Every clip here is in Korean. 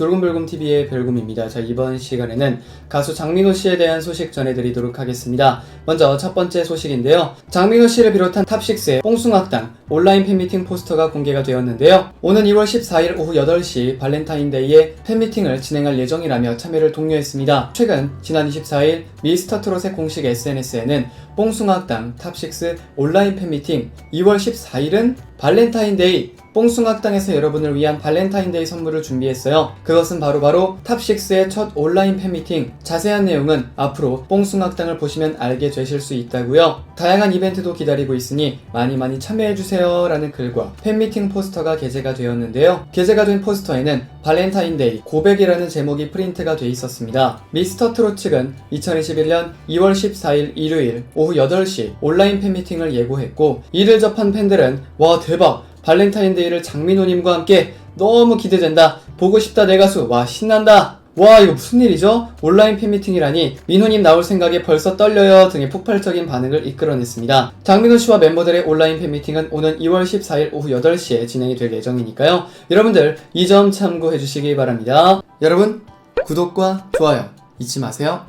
돌곰별곰TV의 별곰입니다. 자, 이번 시간에는 가수 장민호 씨에 대한 소식 전해드리도록 하겠습니다. 먼저 첫 번째 소식인데요. 장민호 씨를 비롯한 탑6의 뽕숭악당 온라인 팬미팅 포스터가 공개가 되었는데요. 오는 2월 14일 오후 8시 발렌타인데이에 팬미팅을 진행할 예정이라며 참여를 독려했습니다. 최근 지난 24일 미스터트롯의 공식 SNS에는 뽕숭악당 탑6 온라인 팬미팅 2월 14일은 발렌타인데이 뽕숭악당에서 여러분을 위한 발렌타인데이 선물을 준비했어요. 그것은 바로바로 탑6의 첫 온라인 팬미팅. 자세한 내용은 앞으로 뽕숭악당을 보시면 알게 되실 수 있다고요. 다양한 이벤트도 기다리고 있으니 많이 많이 참여해주세요 라는 글과 팬미팅 포스터가 게재가 되었는데요. 게재가 된 포스터에는 발렌타인데이 고백이라는 제목이 프린트가 돼 있었습니다. 미스터 트롯 측은 2021년 2월 14일 일요일 오후 8시 온라인 팬미팅을 예고했고 이를 접한 팬들은 와 대박 발렌타인데이를 장민호님과 함께 너무 기대된다. 보고 싶다 내 가수. 와 신난다. 와 이거 무슨 일이죠? 온라인 팬미팅이라니 민호님 나올 생각에 벌써 떨려요 등의 폭발적인 반응을 이끌어냈습니다. 장민호 씨와 멤버들의 온라인 팬미팅은 오는 2월 14일 오후 8시에 진행이 될 예정이니까요. 여러분들 이 점 참고해 주시기 바랍니다. 여러분 구독과 좋아요 잊지 마세요.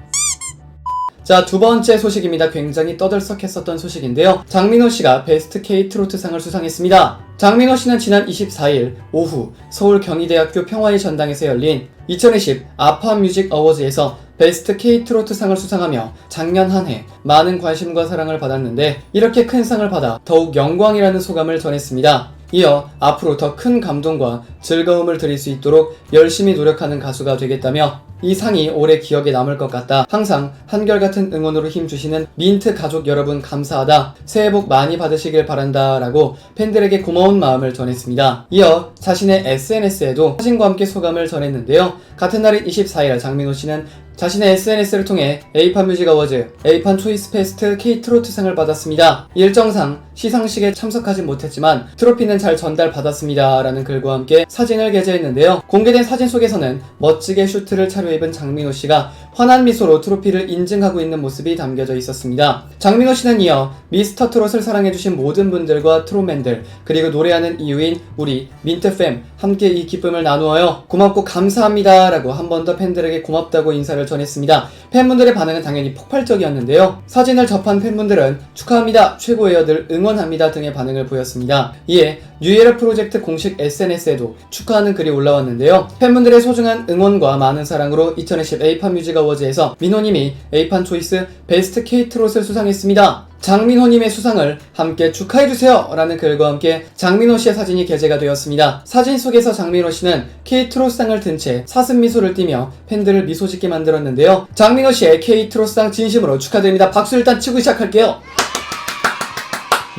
자, 두 번째 소식입니다. 굉장히 떠들썩했었던 소식인데요. 장민호 씨가 베스트 K 트로트상을 수상했습니다. 장민호 씨는 지난 24일 오후 서울 경희대학교 평화의 전당에서 열린 2020 아파 뮤직 어워즈에서 베스트 K 트로트상을 수상하며 작년 한 해 많은 관심과 사랑을 받았는데 이렇게 큰 상을 받아 더욱 영광이라는 소감을 전했습니다. 이어 앞으로 더 큰 감동과 즐거움을 드릴 수 있도록 열심히 노력하는 가수가 되겠다며 이 상이 오래 기억에 남을 것 같다. 항상 한결같은 응원으로 힘주시는 민트 가족 여러분 감사하다. 새해 복 많이 받으시길 바란다. 라고 팬들에게 고마운 마음을 전했습니다. 이어 자신의 SNS에도 사진과 함께 소감을 전했는데요. 같은 날인 24일 장민호 씨는 자신의 SNS를 통해 에이판 뮤직 어워즈, 에이판 초이스 페스트 K 트로트상을 받았습니다. 일정상 시상식에 참석하진 못했지만 트로피는 잘 전달받았습니다. 라는 글과 함께 사진을 게재했는데요. 공개된 사진 속에서는 멋지게 슈트를 차려입은 장민호 씨가 환한 미소로 트로피를 인증하고 있는 모습이 담겨져 있었습니다. 장민호 씨는 이어 미스터 트롯을 사랑해주신 모든 분들과 트롯맨들 그리고 노래하는 이유인 우리 민트팸 함께 이 기쁨을 나누어요. 고맙고 감사합니다. 라고 한 번 더 팬들에게 고맙다고 인사를 전했습니다. 팬분들의 반응은 당연히 폭발적이었는데요. 사진을 접한 팬분들은 축하합니다. 최고예요. 늘 응원합니다. 등의 반응을 보였습니다. 이에 뉴에라 프로젝트 공식 SNS에도 축하하는 글이 올라왔는데요. 팬분들의 소중한 응원과 많은 사랑으로 2020 에이판 뮤직 어워즈에서 민호님이 에이판 초이스 베스트 K 트롯을 수상했습니다. 장민호님의 수상을 함께 축하해주세요! 라는 글과 함께 장민호 씨의 사진이 게재가 되었습니다. 사진 속에서 장민호 씨는 K-트롯상을 든 채 사슴 미소를 띠며 팬들을 미소 짓게 만들었는데요. 장민호 씨의 K-트롯상 진심으로 축하드립니다. 박수 일단 치고 시작할게요.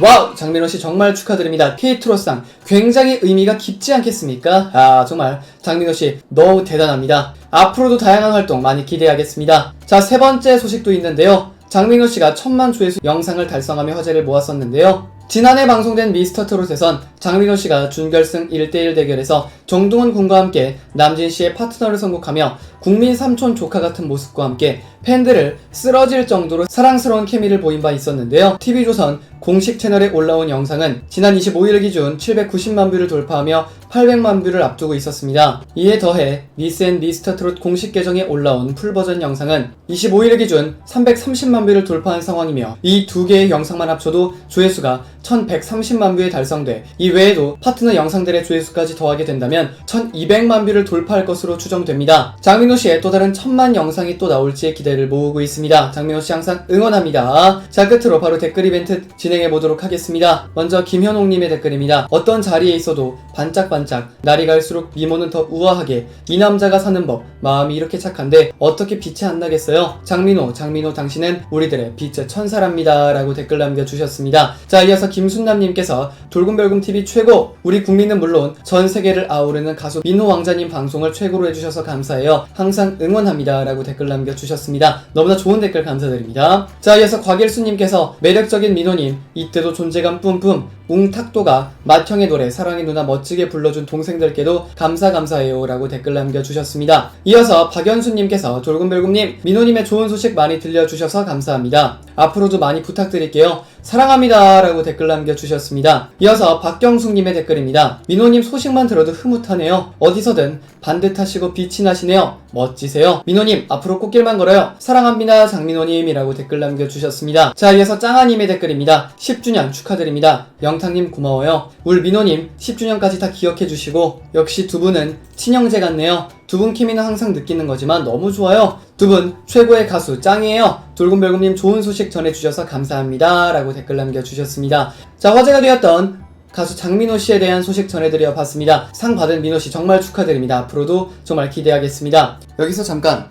와우! 장민호 씨 정말 축하드립니다. K-트롯상 굉장히 의미가 깊지 않겠습니까? 아, 정말 장민호 씨 너무 대단합니다. 앞으로도 다양한 활동 많이 기대하겠습니다. 자, 세 번째 소식도 있는데요. 장민호 씨가 천만 조회수 영상을 달성하며 화제를 모았었는데요. 지난해 방송된 미스터 트롯에선 장민호 씨가 준결승 1대1 대결에서 정동원 군과 함께 남진 씨의 파트너를 선곡하며 국민 삼촌 조카 같은 모습과 함께 팬들을 쓰러질 정도로 사랑스러운 케미를 보인 바 있었는데요. TV조선 공식 채널에 올라온 영상은 지난 25일 기준 790만 뷰를 돌파하며 800만 뷰를 앞두고 있었습니다. 이에 더해 미스 앤 미스터 트롯 공식 계정에 올라온 풀버전 영상은 25일 기준 330만 뷰를 돌파한 상황이며 이 두 개의 영상만 합쳐도 조회수가 1130만 뷰에 달성돼 이 외에도 파트너 영상들의 조회수까지 더하게 된다면 1200만 뷰를 돌파할 것으로 추정됩니다. 장민호 씨의 또 다른 천만 영상이 또 나올지 기대를 모으고 있습니다. 장민호 씨 항상 응원합니다. 자 끝으로 바로 댓글 이벤트 진행해 보도록 하겠습니다. 먼저 김현옥님의 댓글입니다. 어떤 자리에 있어도 반짝반짝 날이 갈수록 미모는 더 우아하게 이 남자가 사는 법 마음이 이렇게 착한데 어떻게 빛이 안 나겠어요? 장민호 장민호 당신은 우리들의 빛의 천사랍니다. 라고 댓글 남겨주셨습니다. 자 이어서 김순남님께서 돌금별금TV 최고 우리 국민은 물론 전 세계를 아우르는 가수 민호 왕자님 방송을 최고로 해주셔서 감사해요. 항상 응원합니다. 라고 댓글 남겨주셨습니다. 너무나 좋은 댓글 감사드립니다. 자 이어서 곽일수님께서 매력적인 민호님 이때도 존재감 뿜뿜 웅탁도가 맏형의 노래 사랑의 누나 멋지게 불러준 동생들께도 감사 감사해요 라고 댓글 남겨주셨습니다. 이어서 박연수님께서 졸군별군님 민호님의 좋은 소식 많이 들려주셔서 감사합니다. 앞으로도 많이 부탁드릴게요. 사랑합니다 라고 댓글 남겨주셨습니다. 이어서 박경숙님의 댓글입니다. 민호님 소식만 들어도 흐뭇하네요. 어디서든 반듯하시고 빛이 나시네요. 멋지세요. 민호님 앞으로 꽃길만 걸어요. 사랑합니다 장민호님이라고 댓글 남겨주셨습니다. 자 이어서 짱아님의 댓글입니다. 10주년 축하드립니다. 영 탁님 고마워요. 울 민호님 10주년까지 다 기억해 주시고 역시 두 분은 친형제 같네요. 두 분 케미는 항상 느끼는 거지만 너무 좋아요. 두 분 최고의 가수 짱이에요. 돌곰별곰님 좋은 소식 전해주셔서 감사합니다. 라고 댓글 남겨주셨습니다. 자 화제가 되었던 가수 장민호 씨에 대한 소식 전해드려 봤습니다. 상 받은 민호 씨 정말 축하드립니다. 앞으로도 정말 기대하겠습니다. 여기서 잠깐